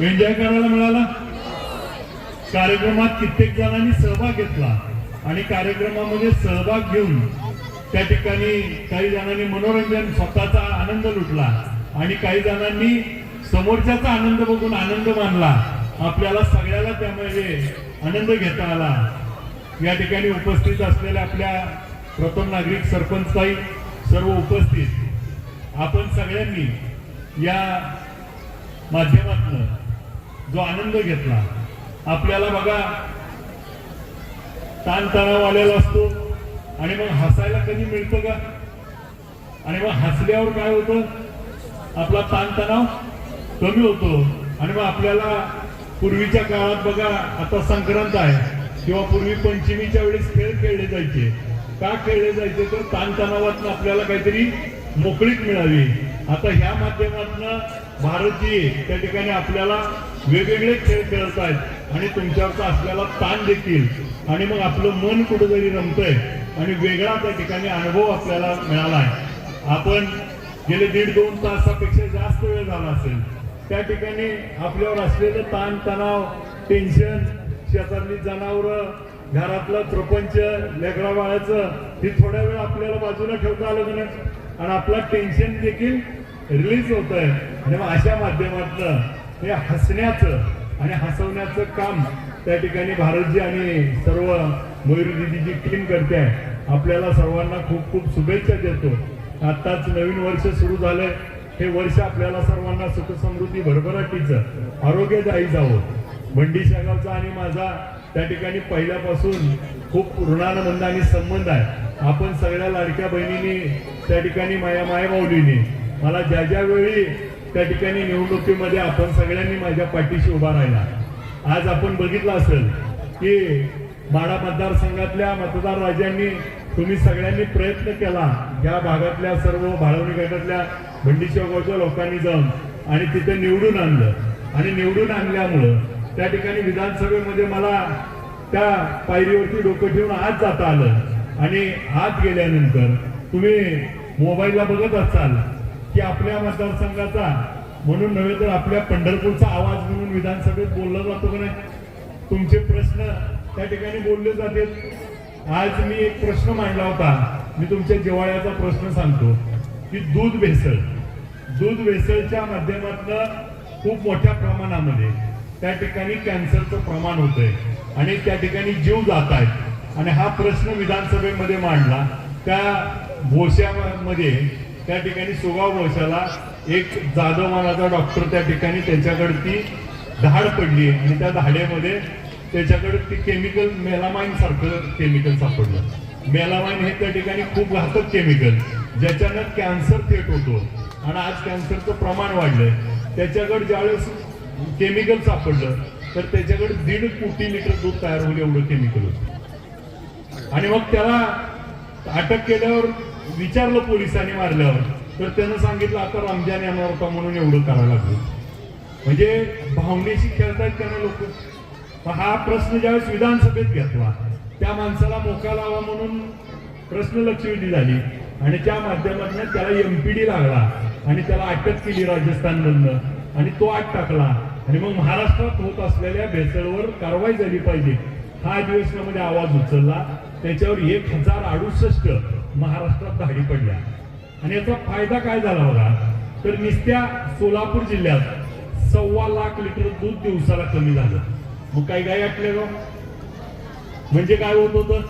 Enjoy करायला मिळाला? कार्यक्रमात कित्येक जणांनी सहभाग घेतला आणि कार्यक्रमामध्ये सहभाग घेऊन त्या ठिकाणी काही जणांनी मनोरंजन स्वतःचा आनंद लुटला आणि काही जणांनी समोरच्याचा आनंद बघून आनंद मानला. आपल्याला सगळ्याला त्यामध्ये आनंद घेता आला. या ठिकाणी उपस्थित असलेल्या आपल्या प्रथम नागरिक सरपंचताई सर्व उपस्थित. आपण सगळ्यांनी या माध्यमातून जो आनंद घेतला. आपल्याला बघा ताणतणाव आलेला असतो आणि मग हसायला कधी मिळतं का? आणि मग हसल्यावर काय होतं? आपला ताणतणाव कमी होतो. आणि मग आपल्याला पूर्वीच्या काळात बघा आता संक्रांत आहे किंवा पूर्वी पंचमीच्या वेळेस खेळ खेळले जायचे. का खेळले जायचे? तर ताणतणावातून आपल्याला काहीतरी मोकळीक मिळावी. आता ह्या माध्यमातून भारतीय त्या ठिकाणी आपल्याला वेगवेगळे खेळ खेळत आहेत आणि तुमच्यावरचा असलेला ताण देखील. आणि मग आपलं मन कुठेतरी रमतंय आणि वेगळा त्या ठिकाणी अनुभव आपल्याला मिळाला आहे आपण गेले दीड दोन तासापेक्षा जास्त वेळ झाला असेल. त्या ठिकाणी आपल्यावर असलेलं ताण तणाव टेन्शन शेतातली जनावरं घरातलं प्रपंच लेकरा बाळाचं हे थोड्या वेळ आपल्याला बाजूला ठेवता आलं नाही? आणि आपला टेन्शन देखील रिलीज होत आहे आणि मग अशा माध्यमातलं हे हसण्याचं आणि हसवण्याचं काम त्या ठिकाणी भारतजी आणि सर्व मयुरी दिदीची टीम करते. आहे आपल्याला सर्वांना खूप खूप शुभेच्छा देतो. आताच नवीन वर्ष सुरू झालंय. हे वर्ष आपल्याला सर्वांना सुख समृद्धी भरभराटीचं आरोग्यदायी जावं. बंडी शेगावचा आणि माझा त्या ठिकाणी पहिल्यापासून खूप ऋणानंद आणि संबंध आहे. आपण सगळ्या लाडक्या बहिणींनी त्या ठिकाणी माया मायमाऊलीने मला ज्या ज्या वेळी त्या ठिकाणी निवडणुकीमध्ये आपण सगळ्यांनी माझ्या पाठीशी उभा राहिला. आज आपण बघितलं असेल की माडा मतदारसंघातल्या मतदार राजांनी तुम्ही सगळ्यांनी प्रयत्न केला. या भागातल्या सर्व भाळवणी गटातल्या बंडीशेगावच्या लोकांनी जाऊन आणि तिथे निवडून आणलं. आणि निवडून आणल्यामुळं त्या ठिकाणी विधानसभेमध्ये मला त्या पायरीवरती डोकं ठेवून आत जाता आलं. आणि आत गेल्यानंतर तुम्ही मोबाईलला बघत असाल की आपल्या मतदारसंघाचा म्हणून नव्हे तर आपल्या पंढरपूरचा आवाज म्हणून विधानसभेत बोलला जातो का नाही? तुमचे प्रश्न त्या ठिकाणी बोलले जातात आज मी एक प्रश्न मांडला होता. मी तुमच्या जिवाळ्याचा प्रश्न सांगतो. की दूध भेसळ. दूध भेसळच्या माध्यमातनं खूप मोठ्या प्रमाणामध्ये त्या ठिकाणी कॅन्सरचं प्रमाण होतंय आणि त्या ठिकाणी जीव जात आहेत आणि हा प्रश्न विधानसभेमध्ये मांडला. त्या भोश्यामध्ये त्या ठिकाणी सुगाव भोश्याला एक जाधव नावाचा डॉक्टर त्या ठिकाणी त्यांच्याकडची धाड पडली आणि त्या धाड्यामध्ये त्याच्याकडे ती केमिकल मेलामाइन सारखं केमिकल सापडलं. मेलामाइन हे त्या ठिकाणी खूप घातक केमिकल ज्याच्यानं कॅन्सर थेट होतो. आणि आज कॅन्सरचं प्रमाण वाढलंय. त्याच्याकडे ज्यावेळेस केमिकल सापडलं तर त्याच्याकडे दीड कोटी लिटर दूध तयार होईल एवढं केमिकल होतं. आणि मग त्याला अटक केल्यावर विचारलं पोलिसांनी मारल्यावर. तर त्यानं सांगितलं आता रमजान येणार होता म्हणून एवढं करायला लागलं. म्हणजे भावनेशी खेळतायत त्यानं लोक. हा प्रश्न ज्यावेळेस विधानसभेत घेतला त्या माणसाला मोका लावा म्हणून प्रश्न लक्षवेधी झाली. आणि त्या माध्यमातून त्याला एमपीडी लागला आणि त्याला अटक केली राजस्थानमधनं. आणि तो आत टाकला. आणि मग महाराष्ट्रात होत असलेल्या भेसळवर कारवाई झाली पाहिजे. हा अधिवेशनामध्ये म्हणजे आवाज उचलला त्याच्यावर एक हजार अडुसष्ट महाराष्ट्रात धाडी पडल्या. आणि याचा फायदा काय झाला होता तर नुसत्या सोलापूर जिल्ह्यात सव्वा लाख लिटर दूध दिवसाला कमी झालं. मग काही गाय आटल्या ग? म्हणजे काय होत होतं?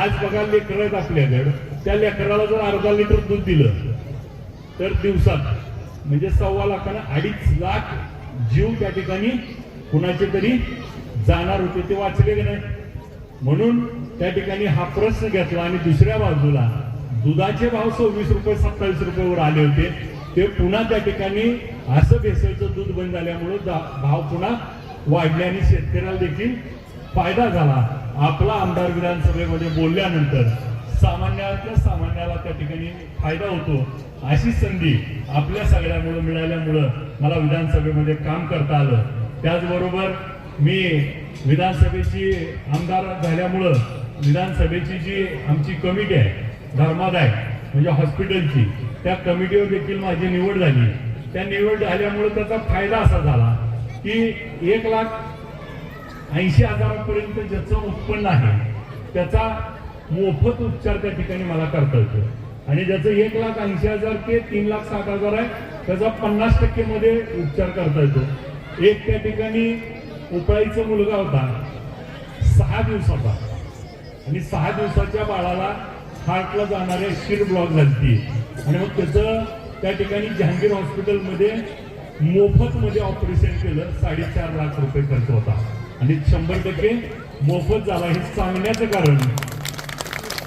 आज बघा लेकर आहेत आपल्याकडं. त्या लेकराला जर अर्धा लिटर दूध दिलं तर दिवसात म्हणजे सव्वा लाखानं अडीच लाख जीव त्या ठिकाणी कुणाचे तरी जाणार होते ते वाचले की नाही? म्हणून त्या ठिकाणी हा प्रश्न घेतला आणि दुसऱ्या बाजूला दुधाचे भाव सव्वीस रुपये सत्तावीस रुपयावर आले होते. ते पुन्हा त्या ठिकाणी असं भेसळचं दूध बंद झाल्यामुळं दा- भाव पुन्हा वाढले आणि शेतकऱ्याला देखील फायदा झाला. आपला आमदार विधानसभेमध्ये बोलल्यानंतर सामान्यातल्या सामान्याला त्या ठिकाणी फायदा होतो. अशी संधी आपल्या सगळ्यामुळं मिळाल्यामुळं मला विधानसभेमध्ये काम करता आलं. त्याचबरोबर मी विधानसभेची आमदार झाल्यामुळं विधानसभेची जी आमची कमिटी आहे धर्मादाय म्हणजे हॉस्पिटलची त्या कमिटीवर देखील माझी निवड झाली. त्या निवड झाल्यामुळे त्याचा फायदा असा झाला की एक लाख ऐंशी हजारापर्यंत ज्याचं उत्पन्न आहे त्याचा मोफत उपचार त्या ठिकाणी मला करता येतो. आणि ज्याचं एक लाख ऐंशी हजार ते तीन लाख साठ हजार आहे त्याचा पन्नास टक्के मध्ये उपचार करता येतो. एक त्या ठिकाणी उपळाईचा मुलगा होता. सहा दिवसाचा. आणि सहा दिवसाच्या बाळाला हार्टला जाणारे शिर ब्लॉक झाली आणि मग त्याचं त्या ठिकाणी जहांगीर हॉस्पिटलमध्ये मोफतमध्ये ऑपरेशन केलं. साडेचार लाख रुपये खर्च होता. आणि शंभर टक्के मोफत झाला. हे सांगण्याचं कारण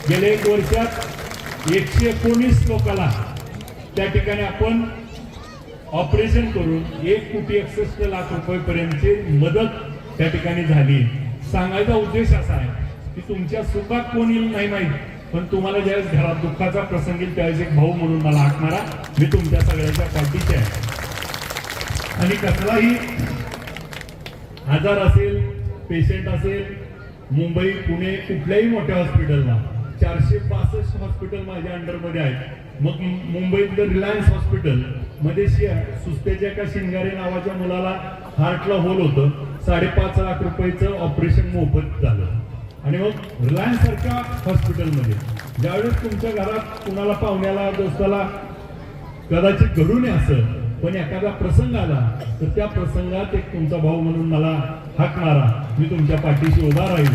गेल्या एक वर्षात एकशे एकोणीस लोकाला त्या ठिकाणी आपण ऑपरेशन करून एक कोटी एकसष्ट लाख रुपयेपर्यंतची मदत त्या ठिकाणी झाली. सांगायचा उद्देश असा आहे की तुमच्या सुखात कोण येईल नाही माहीत पण तुम्हाला ज्यावेळेस घरात दुःखाचा प्रसंग येईल त्यावेळेस एक भाऊ म्हणून मला आखणारा मी तुमच्या सगळ्यांच्या पाठीचे आहे. आणि कसलाही आजार असेल पेशंट असेल मुंबई पुणे कुठल्याही मोठ्या हॉस्पिटलला चारशे पासष्ट हॉस्पिटल माझ्या अंडरमध्ये आहेत. मग मुंबईतलं रिलायन्स हॉस्पिटल मध्ये सुस्तेच्या एका शिंगारे नावाच्या मुलाला हार्टला होल होतं. साडेपाच लाख रुपयाचं ऑपरेशन मोफत झालं. आणि मग रिलायन्स सारख्या हॉस्पिटलमध्ये ज्यावेळेस तुमच्या घरात कुणाला पाहुण्याला दोस्ताला कदाचित घडू नये असं पण एखादा प्रसंग आला तर त्या प्रसंगात एक तुमचा भाऊ म्हणून मला हाक मारा मी तुमच्या पाठीशी उभा राहील.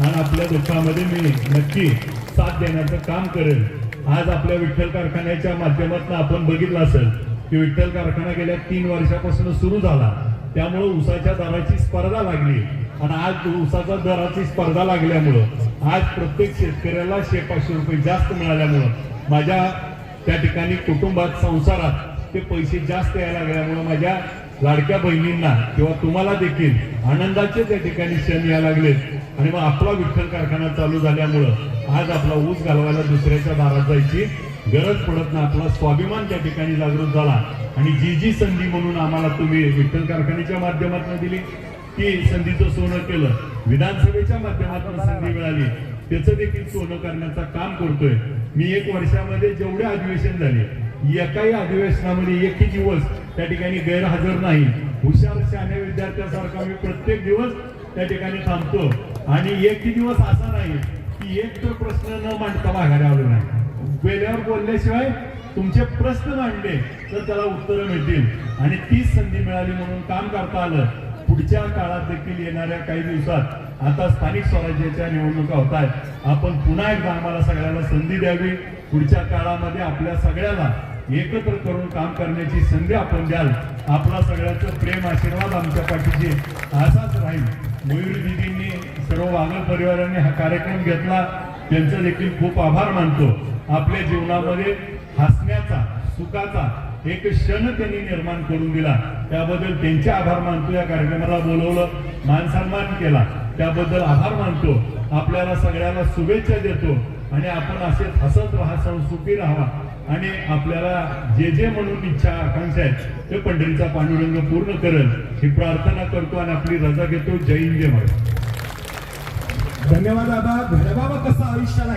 आणि आपल्या दुःखामध्ये मी नक्की साथ देण्याचं काम करेल. आज आपल्या विठ्ठल कारखान्याच्या माध्यमातून आपण बघितलं असेल की विठ्ठल कारखाना गेल्या तीन वर्षापासून सुरू झाला. त्यामुळं उसाच्या दराची स्पर्धा लागली. आणि आज उसाच्या दराची स्पर्धा लागल्यामुळं आज प्रत्येक शेतकऱ्याला शे पाचशे रुपये जास्त मिळाल्यामुळं माझ्या त्या ठिकाणी कुटुंबात संसारात ते पैसे जास्त यायला लागल्यामुळं माझ्या लाडक्या बहिणींना किंवा तुम्हाला देखील आनंदाचे त्या ठिकाणी क्षण यायला लागलेत आणि मग आपला विठ्ठल कारखाना चालू झाल्यामुळं आज आपला ऊस घालवायला दुसऱ्याच्या दारात जायची गरज पडत ना आपला स्वाभिमान त्या ठिकाणी जागृत झाला. आणि जी जी संधी म्हणून आम्हाला तुम्ही विठ्ठल कारखान्याच्या माध्यमातून दिली ती संधीचं सोनं केलं. विधानसभेच्या माध्यमातून संधी मिळाली. त्याचं देखील सोनं करण्याचं काम करतोय. मी एक वर्षामध्ये जेवढे अधिवेशन झाले एकाही अधिवेशनामध्ये एकही दिवस त्या ठिकाणी गैरहजर नाही. हुशार शहाण्या विद्यार्थ्यासारखा मी प्रत्येक दिवस त्या ठिकाणी थांबतो. आणि एकही दिवस असा नाही की एक तर प्रश्न न मांडता माघारी आलो नाही. वेळेवर बोलल्याशिवाय तुमचे प्रश्न मांडले तर त्याला उत्तरं मिळतील. आणि तीच संधी मिळाली म्हणून काम करता आलं. पुढच्या काळात देखील येणाऱ्या काही दिवसात आता स्थानिक स्वराज्याच्या निवडणुका होत आहेत. आपण पुन्हा एकदा आम्हाला सगळ्याला संधी द्यावी. पुढच्या काळामध्ये आपल्या सगळ्याला एकत्र करून काम करण्याची संधी आपण द्याल. आपला सगळ्याचं प्रेम आशीर्वाद आमच्या पाठीचे असाच राहील. मयूर दिदींनी सर्व वाघ परिवाराने हा कार्यक्रम घेतला. त्यांचं देखील खूप आभार मानतो. आपल्या जीवनामध्ये हसण्याचा सुखाचा एक क्षण त्यांनी निर्माण करून दिला. त्याबद्दल त्यांचे आभार मानतो. या कार्यक्रमाला बोलवलं मान सन्मान केला. त्याबद्दल आभार मानतो. आपल्याला सगळ्याला शुभेच्छा देतो. आणि आपण असे हसत राहा सुखी राहा आणि आपल्याला जे जे म्हणून इच्छा आकांक्षा आहेत ते पंढरीचा पांडुरंग पूर्ण करेल. ही प्रार्थना करतो आणि आपली रजा घेतो. जय हिंद जय महाराज. धन्यवाद आबा घडबाबा कसं आयुष्याला